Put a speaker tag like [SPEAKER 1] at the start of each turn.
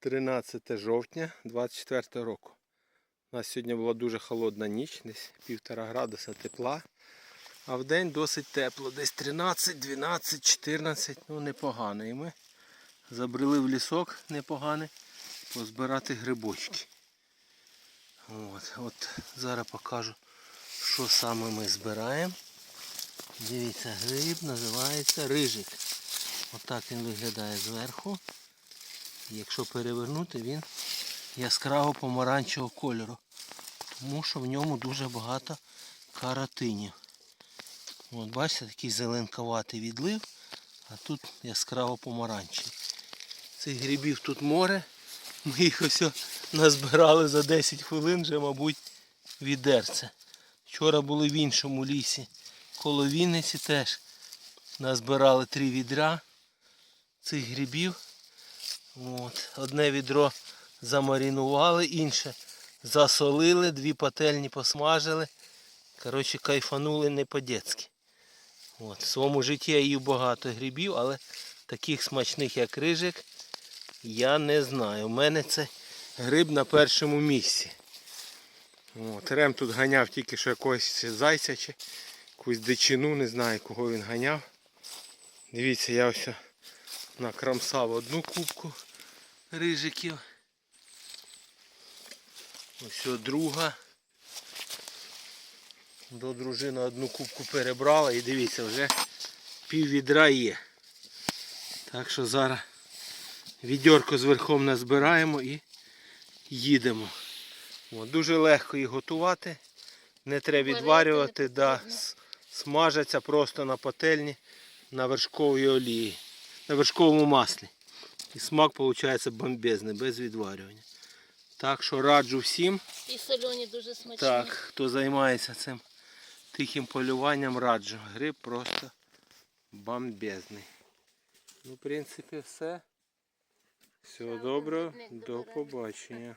[SPEAKER 1] 13 жовтня 24 року. У нас сьогодні була дуже холодна ніч, десь півтора градуса тепла. А в день досить тепло, десь 13, 12, 14, ну непогано. І ми забрели в лісок непоганий позбирати грибочки. От, от зараз покажу, що саме ми збираємо. Дивіться, гриб називається рижик. Отак він виглядає зверху. Якщо перевернути, він яскраво помаранчевого кольору. Тому що в ньому дуже багато каротинів. От бачите, такий зеленковатий відлив, а тут яскраво помаранчевий. Цих грибів тут море. Ми їх ось назбирали за 10 хвилин, вже, мабуть, відерце. Вчора були в іншому лісі. Коло Вінниці теж назбирали три відра цих грибів. От. Одне відро замаринували, інше засолили, дві пательні посмажили. Коротше, кайфанули не по-дєцьки. В своєму житті я їв багато грибів, але таких смачних, як рижик, я не знаю. У мене це гриб на першому місці. От. Рем тут ганяв тільки що якогось зайця чи якусь дичину, не знаю кого він ганяв. Дивіться, я ось накрамсав одну кубку рижиків. Ось друга. До дружини одну кубку перебрала і дивіться, вже пів відра є. Так що зараз відьорко з верхом назбираємо і їдемо. От, дуже легко їх готувати. Не треба відварювати, да, смажаться просто на пательні на вершковій олії, на вершковому маслі. І смак виходить бомбезний, без відварювання. Так що раджу всім,
[SPEAKER 2] І солені дуже смачні.
[SPEAKER 1] так, хто займається цим тихим полюванням, раджу. Гриб просто бомбезний. Ну, в принципі, все. Всього доброго, до побачення.